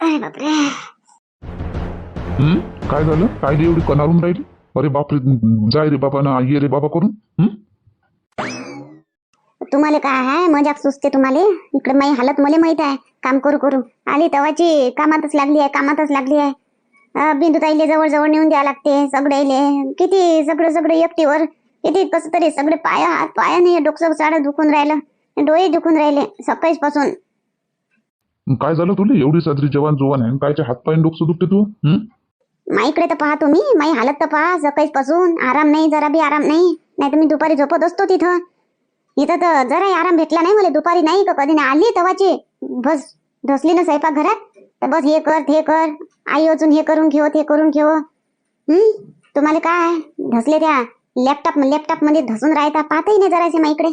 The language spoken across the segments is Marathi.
अरे बापरे. हं? काय झालं? काय रे एवढी कनारून राहिली? अरे बापरे जाय रे बाबा ना ये रे बाबा करून. हं? तुम्हाला काय आहे? मजाक सुचते तुम्हाला? इकडे माझी हालत मला माहीत आहे. काम करू करू. आली तवाची. कामातच लागली आहे कामातच लागली आहे. अं, बिंदू ताईले जवळ जवळ नेऊन द्यावं लागते सगळ्याले किती सगळं सगळं एकटीवर किती कसं तरी सगळे पाया हात पाया नाही डोकं साडं दुखून राहिलं. डोळे दुखून राहिले सकाळीच पासून काय झालं तुला? एवढी साजरी जवान जोवान आहे कायच्या हातपाय डोकं दुखते तू? हं? माईकडे तर पहा तुम्ही माई हालत तर पहा सकाळीच पासून आराम नाही जरा बी आराम नाही. नाही तर मी दुपारी झोपत असतो तिथं. इथं तर जराही आराम भेटला नाही मला दुपारी नाही का कधी नाही. आली तेव्हाची बस ढसली ना स्वयंपाक घरात तर बस हे कर ते कर. आई अजून हे करून घेव ते करून घेव. हम्म? तुम्हाला काय? ढसले त्या लॅपटॉप लॅपटॉपमध्ये ढसून राहता पाहताही नाही जरासे माईकडे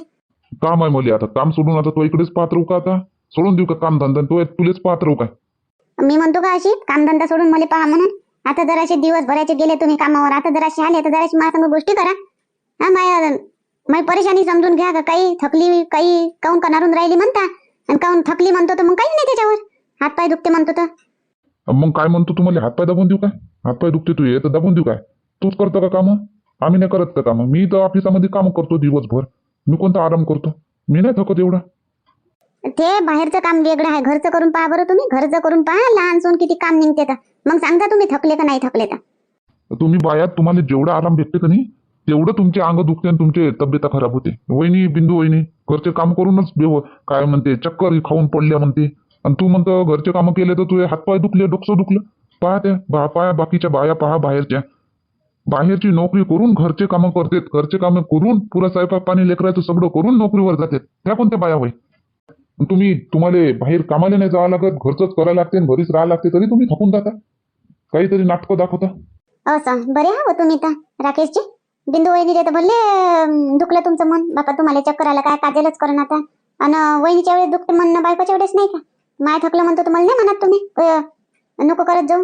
काम आहे मला आता. काम सोडून आता तो इकडेच पाहत राहू का आता? सोडून देऊ का काम धंदा? तो तुलेच पाहत राहू काय मी म्हणतो का अशी कामधंदा सोडून मला पहा म्हणून. आता जराशे दिवस भरायचे गेले तुम्ही कामावर आता जराशे आले तर जराशी संग गोष्टी करा. हा माया माझी परेशानी समजून घ्या का काही थकली काही काऊन कनारून राहिली म्हणता? आणि काऊन थकली म्हणतो तर मग काही नाही त्याच्यावर. हातपाय दुखते म्हणतो तर. मग काय म्हणतो तुम्हाला? हातपाय दाबून देऊ काय? हातपाय दुखते तू ये तर दाबून देऊ काय? तूच करतो का काम? आम्ही नाही करत का काम? मी तर ऑफिसामध्ये काम करतो दिवसभर. मी कोणता आराम करतो? मी नाही थकत एवढा. ते बाहेरचं काम वेगळं आहे. घरचं करून पहा बरं तुम्ही. घरचं करून पहा. लहान सोन किती काम निघते तर. मग सांगता तुम्ही थकले का नाही थकले तर. तुम्ही बायात तुम्हाला जेवढा आराम भेटते का नाही तेवढं तुमचे अंग दुखते आणि तुमचे तब्येत खराब होते. वहिनी बिंदू वहिनी घरचे काम करूनच काय म्हणते? चक्कर खाऊन पडल्या म्हणते. आणि तू म्हणतो घरचे कामं केले तर तुझे हातपाय दुखले डोकसं दुखलं. पहा ते बा पाया बाकीच्या बाया पहा बाहेरच्या. बाहेरची नोकरी करून घरचे कामं करतात. घरचे कामं करून पुरा स्वयंपाक पाणी लेकरायचं सगळं करून नोकरीवर जातात. त्या कोणत्या बाया होय? तुम्ही तुम्हाला बाहेर कामाला नाही जावं लागत घरचंच करायला लागते घरीच राहावं लागते तरी तुम्ही थकून जाता. काहीतरी नाटकं दाखवता. असं बरे हा तुम्ही तर राकेशजी. बिंदू वहिनीले तर बोलले दुखलं तुमचं मन. बापा तुम्हाला चक्कर आलं काय काजेलच करून आता. आणि वहिनीच्या वेळेस दुखते म्हणणं बायकोच्या वेळेस नाही का? माय थकलं म्हणतो तुम्हाला नाही म्हणत तुम्ही? अं, नको करत जाऊ.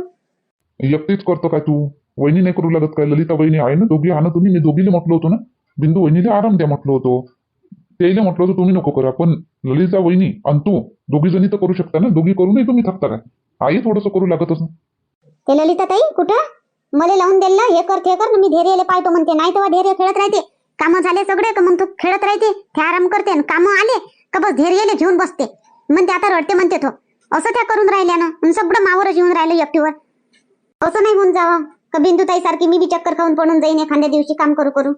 एकटीच करतो काय तू? वहिनी नाही करू लागत काय? ललिता वहिनी आहे ना? दोघी ना तुम्ही? मी दोघीला म्हटलं होतं ना? बिंदू वहिनीला आराम द्या म्हटलं होतं. त्याला म्हटलं होतं तुम्ही नको करा. पण ललिता वहिनी आणि तू दोघी जणी तर करू शकता ना? दोघी करूनही तुम्ही थकता काय? आई थोडंसं करू लागत असं ते ललिता ताई कुठं? मला लावून दिलं हे कर ते कर. ना मी धैर्याला पाहतो म्हणते. नाही तेव्हा धैर्य खेळत राहते. कामं झाले सगळे का मग तू खेळत राहते? ते आराम करते आणि कामं आले का बस धैर्याला घेऊन बसते? म्हणते आता रडते म्हणते तो. असं त्या करून राहिल्या ना सगळं मावरच येऊन राहिलं एकटीवर. असं नाही होऊन जावं. का बिंदुताई सारखी मी बी चक्कर खाऊन पडून जाईन एखाद्या दिवशी काम करू करू.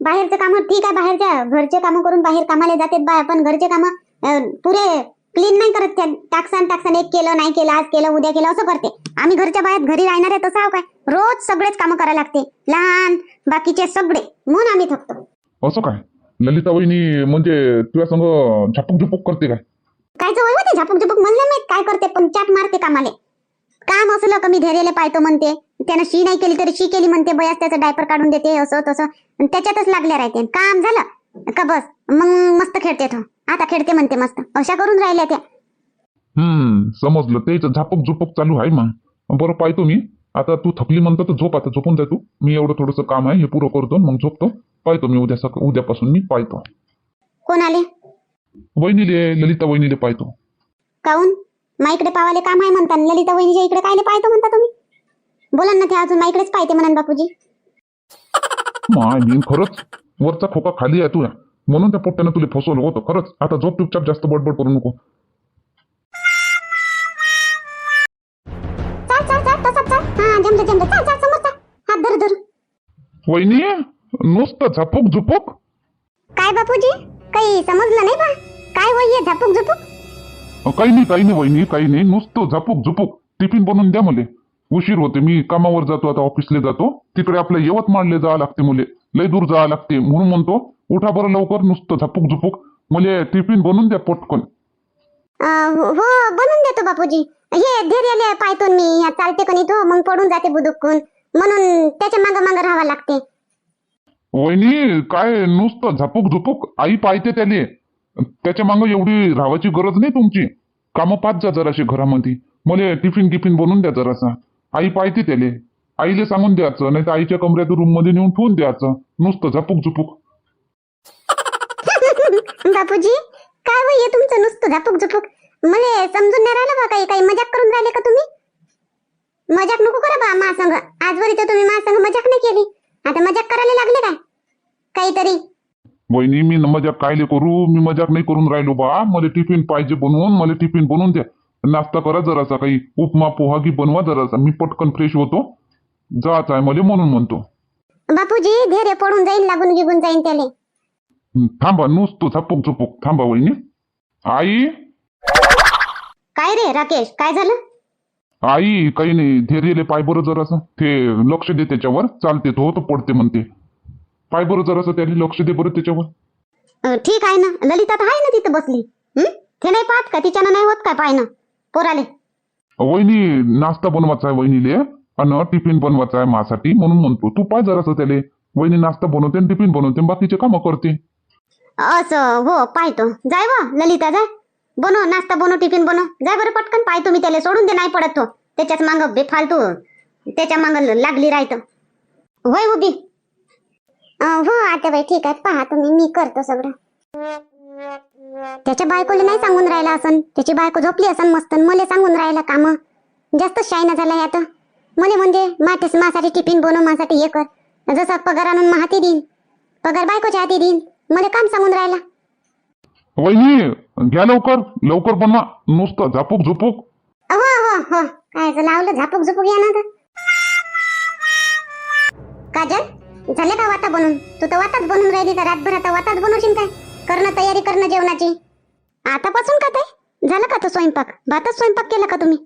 बाहेरचे काम ठीक आहे बाहेरच्या घरचे कामं करून बाहेर कामाला जाते बाय पण घरचे कामं पुरे क्लीन नाही करत त्या. टाकसान टाकसान एक केलं नाही केलं आज केलं उद्या केलं असं करते. आम्ही घरच्या बाहेर घरी राहणार आहे तसं काय? रोज सगळेच कामं करायला लागते. लहान बाकीचे सगळे. म्हणून आम्ही थकतो. असं काय? ललिता वहिनी म्हणजे तुझ्या संग झपूक झपूक करते काय? कायचं वय होते झापूक झुपूक? म्हणलं माहीत काय करते पण चाट मारते कामाले काम असलं का मी धैर्याला पाहतो म्हणते. त्यानं शी नाही केली तरी शी केली म्हणते बयास त्याचं डायपर काढून देते असं तसं. त्याच्यातच लागल्या राहते. काम झालं का बस? मग मस्त खेळते तो. आता खेळते म्हणते मस्त. अशा करून राहिल्या त्या. हम्म समजलं. तेच झापक झुपक चालू आहे मग. बरं पाहतो मी. आता तू थकली म्हणतो तर झोप आता झोपून जाय तू. मी एवढं थोडंसं काम आहे हे पुरं करतो मग झोपतो. पाहतो मी उद्या उद्यापासून मी पाहतो. कोण आले? वहिनीले ललिता वहिनीले पाहतो. काऊन? माईकडे पावाले काम आहे म्हणता ललिता वहिनीच्या इकडे कायले पाहतो म्हणता तुम्ही? बोला ना ते अजून माईकडेच पाहते म्हणा बापूजी. माय बिन खरंच वरचा खोका खाली आहे तुया म्हणून त्या पोट्ट्यानं तुला फसवलं होतं खरंच. आता झोप चुपचाप जास्त बडबड करू नको. चाल चाल चाल तसंच चाल. हा जमलं जमलं चाल चाल समोर चाल हात धर धर. वहिनी नुसतं झापूक झुपूक. काय बापूजी? काही समजलं नाही बा. काय वय हे झापूक झुपूक? काही नाही काही नाही वहिनी काही नाही. नुसतं झापूक झुपूक. टिफिन बनवून द्या मुले. उशीर होते. मी कामावर जातो आता ऑफिसला जातो. तिकडे आपल्या यवतमाळले जावं लागते मुले. लय दूर जावं लागते म्हणून म्हणतो उठा बरं लवकर. नुसतं झापूक झुपूक. मुले टिफिन बनवून द्या पटकन. अं, हो हो, बनवून देतो बापूजी. हे धैर्याले पाहतो मी. चालते कणी तो. मग पडून जाते बुदुकून. म्हणून त्याच्या मागं मागं राहावं लागते. वहिनी काय नुसतं झापूक झुपूक आई पाहते त्याले त्याच्या मागं एवढी राहायची गरज नाही तुमची. कामं पाच जा जराशी घरामध्ये. मला टिफिन गिफिन बनवून द्या जरासा. आई पाहते त्याले. आईले सांगून द्यायचं नाही तर आईच्या कमऱ्यात रूममध्ये नेऊन ठेवून द्यायचं. नुसतं झपूक झुपूक. बापूजी काय वय तुमचं नुसतं झापूक झुपूक? मला समजून नाही राहिलं बा काही काही मजाक करून राहिले का तुम्ही? मजाक नको करा बा मा संग आजवर तर तुम्ही मा संग मजाक नाही केली. आता मजाक करायला लागले काय? काहीतरी. वहिनी मी मजाक कायले करू? मी मजाक नाही करून राहिलो बा. मला टिफिन पाहिजे बनवून मला टिफिन बनवून द्या. नाश्ता करा जरासा काही. उपमा पोहा की बनवा जरासा. मी पटकन फ्रेश होतो. जात आहे मला म्हणून म्हणतो. बापूजी धैर्य पडून जाईल लागून गिगून जाईन त्याले. थांबा नुसतं झपूक झुपूक थांबा वहिनी. आई? काय रे राकेश? काय झालं? आई काही नाही धैर्यले पाय बरं जरासं. ते लक्ष दे त्याच्यावर चालते तो तर पडते म्हणते. पाय बरं जरासं त्याने लक्ष दे बरं त्याच्यावर. ठीक आहे ना. ललिता तर आहे ना तिथं बसली? ते नाही पाहत का? तिच्यानं नाही होत काय पाय ना? पोराले. वहिनी नाश्ता बनवायचा आहे वहिनीले आणि टिफिन बनवायचा आहे माझ्यासाठी म्हणून म्हणतो. तू पाय जरासं त्याले. वहिनी नाश्ता बनवते आणि टिफिन बनवते बाकीचे कामं करते. असं हो पाहतो. जाय व ललिता जाय. बनव नाश्ता बनव टिफिन बनव. जाय बरं पटकन पाहतो तुम्ही त्याला सोडून दे नाही पडत तो. त्याच्याच मांग बेफालतू. त्याच्या मांग लागली राहत. होय उभी. हो आता बाई ठीक आहे. पहा तुम्ही मी करतो सगळं. त्याच्या बायकोला नाही सांगून राहिला असन. त्याची बायको झोपली असन मस्त. मला सांगून राहिला काम. जास्त शायना झालाय आता मला म्हणजे माठेस मासाठी टिफिन बनव माझ्यासाठी हे कर. जसा पगार आणून मा हाती देईन. पगार बायकोच्या हाती देईन. मला काम सांगून राहिला. वहिनी घ्या लवकर. लवकर बनवा नुसतं झापूक झुपूक. हो हो हो काय लावलं? झापूक झुपूक या ना काजल झाले का वाता बनून? तू तर वाताच बनून राहिली तर रातभर आता वाताच बनवशील काय? करणं तयारी करणं जेवणाची. आतापासून का ते झालं का तो स्वयंपाक? भातच स्वयंपाक केला का तुम्ही?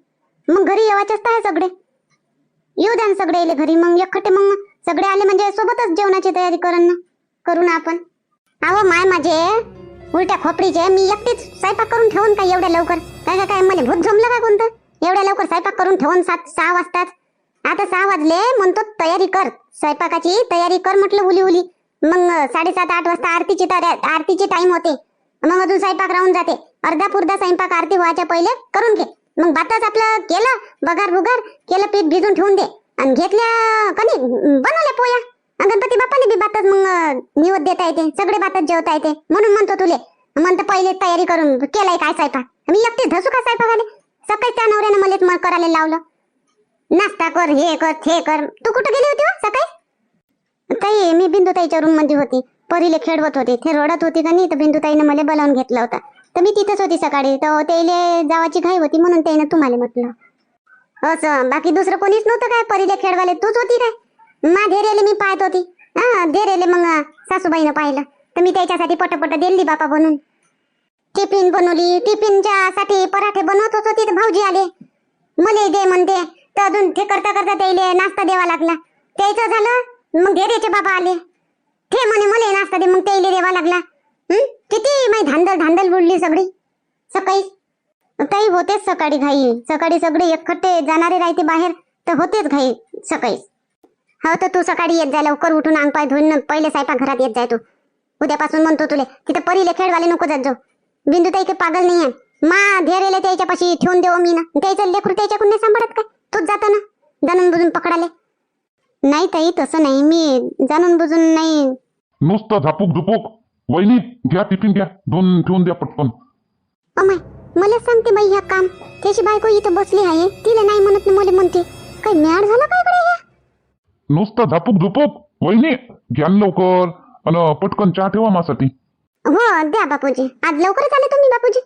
मग घरी येवायचेच तर आहे सगळे. येऊ द्या सगळे येले घरी. मग एकखटे मग सगळे आले म्हणजे सोबतच जेवणाची तयारी करून करू ना आपण. अहो माय माझे. उलट्या खोपडीचे मी एकटीच स्वयंपाक करून ठेवून काय एवढ्या लवकर? काय काय काय मला भूत जमलं का कोणतं? एवढ्या लवकर स्वयंपाक करून ठेवून सात सहा वाजताच आता सहा वाजले म्हणतो तयारी कर. स्वयंपाकाची तयारी कर म्हटलं उली उली. मग साडेसात आठ वाजता आरतीची तया- आरतीची टाइम होते. मग अजून स्वयंपाक राहून जाते. अर्धा पुर्धा स्वयंपाक आरती व्हायच्या पहिले करून घे. मग भातच आपलं केलं बगार बुगार केलं पीठ भिजून ठेवून दे. आणि घेतल्या कणी बनवल्या पोया. गणपती बाप्पाने बी भातच मग निवद देता येते. सगळे भातच जेवता येते. म्हणून म्हणतो तुले म्हणतो पहिले तयारी करून केलाय काय स्वयंपाक? मी एकटे धसू का स्वयंपाक आले सकाळी त्या नवऱ्यानं मलाच मग करायला लावलं. नाश्ता कर हे कर ते कर. तू कुठं गेली होती हो सकाळी? ताई मी बिंदुताईच्या रूममध्ये होती. परीले खेळवत होते ते रडत होती का नाही तर बिंदुताईनं मला बोलावून घेतलं होतं. तर मी तिथंच होती सकाळी. तर त्याला जावाची घाई होती म्हणून त्यानं तुम्हाला म्हटलं. असं बाकी दुसरं कोणीच नव्हतं काय? परीले खेळवाले तूच होती काय? मा धैर्याले मी पाहत होती. हा धैर्याले मग सासूबाईनं पाहिलं. तर मी त्याच्यासाठी पटपट दिली बापा बनून. टिफिन बनवली. टिफिनच्या साठी पराठे बनवत होती तर भाऊजी आले. मले दे म्हणते. तर अजून ते करता करता त्याले नाश्ता द्यावा लागला. त्याचं झालं मग धेरेचे बाबा आले. ते म्हणे मला नाश्ता दे. मग त्याला द्यावा लागला. हम्म किती माही धांदल धांदल बुडली सगळी. सकाळी. ताई होतेच सकाळी घाई. सकाळी सगळे एकखट्टे जाणारे राहते बाहेर तर होतेच घाई सकाळी हो तर तू सकाळी येत जाय लवकर उठून अंग पाय धुवून पहिले स्वयंपाक घरात येत जाय तू. उद्यापासून म्हणतो तुले तिथे परीले खेळवाले नको जात जाऊ. बिंदू ताई काही पागल नाहीये. मा धैर्यले त्याच्यापाशी ठेवून देऊ मी ना. त्याचं लेकरू त्याच्याकडून नाही सांभाळत काय? तूच जातो ना जाणून बुजून पकडाले. नाही ताई तसं नाही. मी जाणून बुजून नाही. नुसतं झापूक झुपूक वहिनी घ्या टिफिन घ्या. दोन ठेवून द्या पटकन. अमाय मला सांगते बाई ह्या काम. त्याची बायको इथं बसली आहे. तिला नाही म्हणत ना मला म्हणते. काही मॅड झालं काय कडे नुसतं झापूक झुपूक वहिनी घ्या न लवकर. आणि पटकन चहा ठेवा माझ्यासाठी हो द्या बापूजी. आज लवकरच आले तुम्ही बापूजी.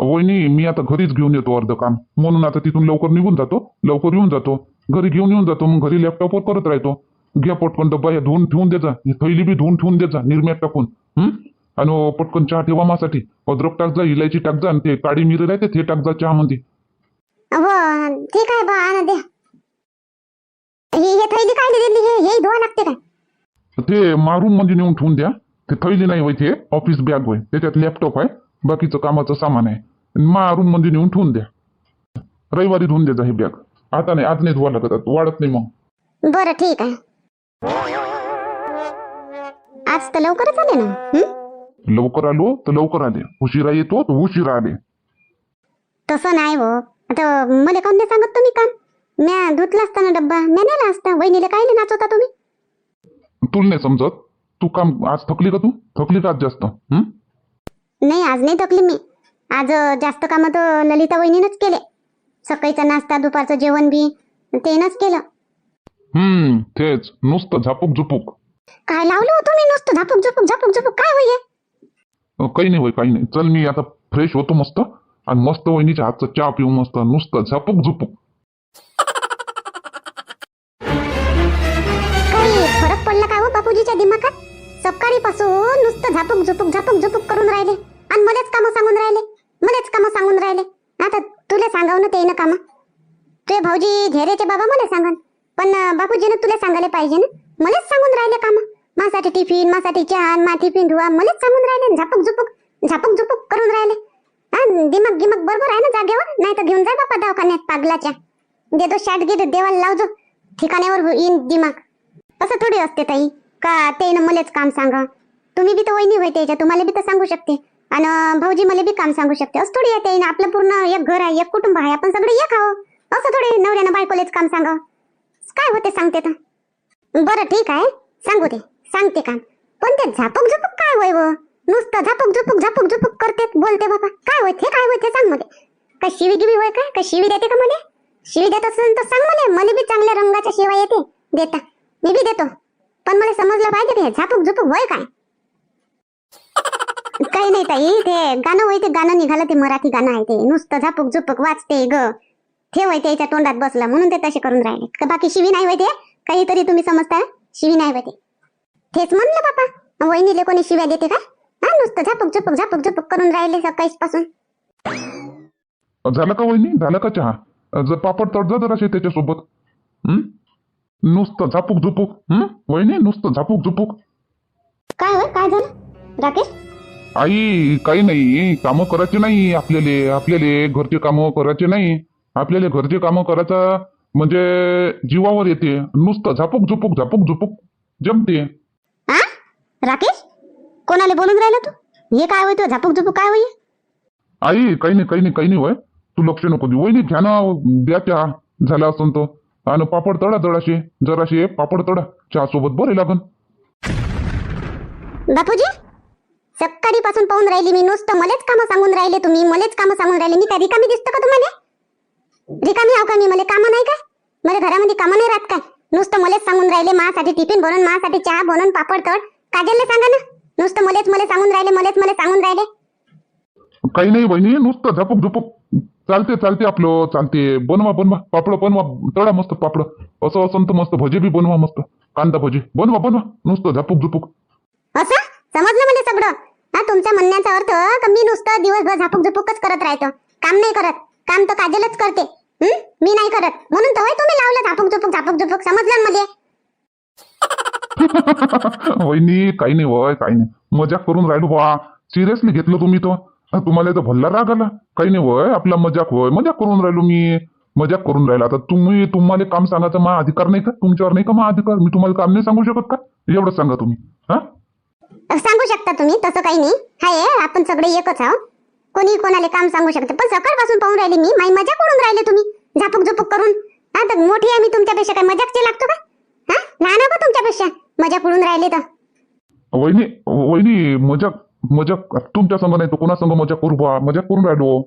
वहिनी मी आता घरीच घेऊन येतो अर्ध काम. म्हणून आता तिथून लवकर निघून जातो. लवकर येऊन जातो. घरी घेऊन येऊन जातो. मग घरी लॅपटॉपवर करत राहतो. घ्या पटकन डब्बा हे धुवून ठेवून द्यायचा ही थैली बी धुवून ठेवून द्यायचा निर्म्यात टाकून. हं? आणि पटकन चहा ठेवा माझ्यासाठी अद्रक टाक जा इलायची टाक जा आणि ते काळी मिरी राहते ते टाक जा चहामध्ये. हो ठीक आहे बा आणा द्या. ही हे थैली काय दिली हे हे धुवा लागते काय? ते मारून मध्ये नेऊन ठेवून द्या. ते थैली नाही होय ते ऑफिस बॅग होय. त्याच्यात लॅपटॉप आहे. बाकीचं कामाचं सामान आहे. मारून मध्ये नेऊन ठेवून द्या. रविवारी धुवून द्यायचा हे बॅग आता नाही आज नाही धुवा लागत आता, वाढत नाही मग. बरं ठीक आहे. आज तर लवकरच आले ना? हं? लवकर आलो तर लवकर आले. उशिरा येतो तर उशिरा आले. तसं नाही हो. आता मला काऊन नाही सांगत तुम्ही काम? म्या धुतला असता ना डब्बा. म्या नेला असता. वहिनीला काय नाचवता तुम्ही? तुला नाही समजत? तू काम आज थकली का तू? थकली का आज जास्त? हं? नाही आज नाही थकली मी. आज अं, जास्त कामं तर ललिता वहिनीनंच केले. सकाळीचा नाश्ता दुपारचं जेवण बी तेनंच केलं. हम्म तेच. नुसतं झापूक झुपूक काय लावलं होतं मी नुसतं? झापूक झुपूक झापूक झुपूक काय होई हे? अ, काही नाही होय काही नाही. चल मी आता फ्रेश होतो मस्त. आणि मस्त वहिनीच्या हातचा चहा पिऊ मस्त. नुसतं झापूक झुपूक हो बापूजीच्या दिमागात सकाळीपासून नुसतं झापूक झुपूक झापूक झुपूक करून राहिले. आणि मलाच कामं सांगून राहिले. मलाच कामं सांगून राहिले. आता तुला सांगावं ना ते ना कामं? तुझे भाऊजी झेरेचे बाबा मला सांगन. पण अं, बापूजीनं तुला सांगायला पाहिजे ना? मलाच सांगून राहिले कामं. माझ्यासाठी टिफिन माझ्यासाठी चहा मा टिफिन धुवा मलाच सांगून राहिले. झापूक झुपूक झापूक झुपूक करून राहिले. हा दिमाग गिमाग बरोबर आहे ना जागेवर? नाही तर घेऊन जा बापा दवाखान्यात पागलाच्या. देतो शाट गिट देवाला लावजो. ठिकाण्यावर येईन दिमाग. असं थोडी असते ताई. का ते ना मलाच काम सांगा. तुम्ही बी तर वहिनी होय त्याच्या तुम्हाला बी तर सांगू शकते. आणि भाऊजी मला बी काम सांगू शकते. असं थोडी आहे ना आपलं पूर्ण एक घर आहे एक कुटुंब आहे आपण सगळे एक आहो असं थोडे नवऱ्यानं बायकोलेच काम सांगा. काय होते सांगते तर? बरं ठीक आहे सांगू दे सांगते काम. पण ते झापक झुपूक काय होय व? नुसतं झापूक झुपूक झापक झुपूक करते बोलते बाबा. काय होय ते काय होय ते सांगमध्ये काय शिवी गिवी होय काय? काय शिवी देते का मला? शिवी देत असेल तर सांग मला. मला बी चांगल्या रंगाच्या शिवाय येते. देता. मी बी देतो. पण मला समजलं पाहिजे ते. झापूक झुपूक होय काय? काही नाही ताई ते गाणं होय ते गाणं निघालं ते मराठी गाणं आहे ते. नुसतं झापूक झुपूक वाचते ग. ठेव त्याच्या तोंडात बसला म्हणून ते तसे करून राहिले. का बाकी शिवी नाही ते? काहीतरी तुम्ही समजता शिवी नाही होय ते. तेच म्हणलं बापा. वहिनीले कोणी शिव्या देते का? हा नुसतं झापूक झुपूक झापूक झुपूक करून राहिले सकाळी पासून झालं का वहिनी? झालं का चहा? पापड तडजा जा त्याच्यासोबत. हम्म नुसतं झापूक झुपूक. हं? वहिनी नुसतं झापूक झुपूक. काय होय काय झालं? राकेश? आई काही नाही. कामं करायचे नाही आपल्याले. आपल्याले घरचे कामं करायचे नाही. आपल्याला घरचे कामं करायचं म्हणजे जीवावर येते. नुसतं झापूक झुपूक झापूक झुपूक. जमते. हा राकेश? कोणाला बोलून राहिला तू? हे काय होय तू झापूक झुपूक काय होय? आई काही नाही काही नाही काही नाही वय तू लक्ष नको देऊ. वहिनी घ्या ना द्या चहा झाला असून तो. आणि पापड तळा जराशे जराशे पापड तळा चहा सोबत बरे लागन. बापूजी सकाळी पासून पाहून राहिली मी नुसतं मलेच कामं सांगून राहिले तुम्ही मलेच कामं सांगून राहिले. मी काय रिकामी दिसतो का तुम्हाला? रिकामी आहो का मी? मला कामं नाही काय? मला घरामध्ये कामं नाही राहत काय? नुसतं मलेच सांगून राहिले माझ्यासाठी टिफिन बनवून माझ्यासाठी चहा बनवून पापड तळ काजलने सांगा ना. नुसतं मलेच मला सांगून राहिले मलेच मला सांगून राहिले. काही नाही बहिणी नुसतं झपूक झुपूक. चालते चालते आपलं चालते. बनवा बनवा. पापड बनवा. तळा मस्त पापड. असं असं तर मस्त. भजे बी बनवा मस्त. कांदा भजे. बनवा बनवा. नुसतं झपूक झुपूक. असं? समजलं मला सगळं? हा तुमच्या म्हणण्याचा अर्थ का मी नुसतं दिवसभर झापूक झुपूकच करत राहतो? काम नाही करत. काम तर काजलच करते. हं? मी नाही करत. म्हणून तर होय तुम्ही लावलं झापूक झुपूक झापूक झुपूक. समजलं ना मला? वहिनी काही नाही वय काही नाही. मजाक करून राहिलो बा. सिरियसली घेतलं तुम्ही तो अं, तुम्हाला तर भल्ला राग आला? काही नाही वय आपला मजाक होय मजाक करून राहिलो मी. मजाक करून राहिला. आता तुम्ही तुम्हाला काम सांगायचा मा अधिकार नाही का? तुमच्यावर नाही का मा अधिकार? मी तुम्हाला काम नाही सांगू शकत का? एवढं सांगा तुम्ही हा? सांगू शकता तुम्ही तसं काही नाही. हाय आपण सगळे एकच आहो कोणी कोणाला काम सांगू शकते पण सकाळपासून पाहून राहिले मी माई मजा करून राहिले तुम्ही. झापूक झुपूक करून. हा तर मोठी आहे मी तुमच्यापेक्षा काय मजाकचे लागतो का? हा लहान आहे का तुमच्यापेक्षा. मजा करून राहिले तर. वहिनी वहिनी मजाक मजाक तुमच्या संग नाही तो कोणा मजाक करू बा? मजाक करून राहिलो.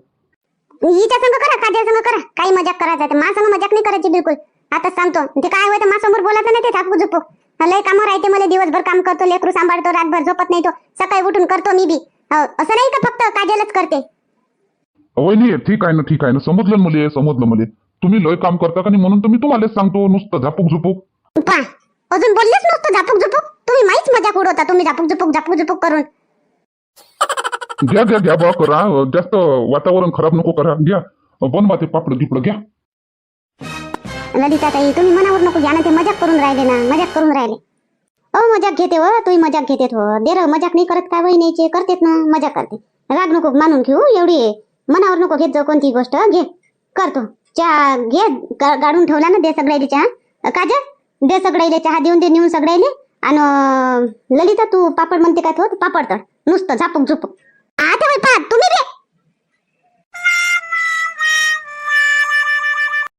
हिच्या संग करा काजल संग करा. काही मजाक करायचं आहे मा संग मजाक नाही करायची बिलकुल. आता सांगतो. ते काय होतं मा समोर बोलायचं नाही ते झापूक झुपूक लय कामं राहते मला दिवसभर काम करतो लेकरू सांभाळतो रातभर झोपत नाही तो. सकाळी उठून करतो मी बी. हो, असं नाही का फक्त काजलच करते? वहिनी ठीक आहे ना ठीक आहे ना. समजलं मुले समजलं मुले. तुम्ही लय काम करता का नाही म्हणून तर मी तुम्हालाच सांगतो नुसतं झापूक. झुपूक अजून बोललेच नसतं झापूक झुपूक? तुम्ही माहीच मजाक उडवता तुम्ही झापूक झुपूक झापूक झुपूक करून. घ्या घ्या घ्या बा करा. जास्त वातावरण खराब नको करा. घ्या. बनवा ते पापड गिपड घ्या. ललिता ताई तुम्ही मनावर नको घ्या ना ते मजाक करून राहिले ना. मजाक करून राहिले. अहो मजाक घेते हो. तुम्ही मजाक घेते हो. दे र मजाक नाही करत काय वहिनीचे? करतेत ना. मजाक करते. राग नको मानून घेऊ एवढी मनावर नको घेत जाऊ कोणती गोष्ट. घे. करतो. चहा घे. गा- गाडून ठेवला ना दे सगळ्याले चहा. काजल दे सगळ्याले चहा देऊन दे नेऊन सगळ्याले. आणि ललिता तू पापड म्हणते का तो? पापड तर. नुसतं झापूक झुपूक आता बाई पा तुम्ही बे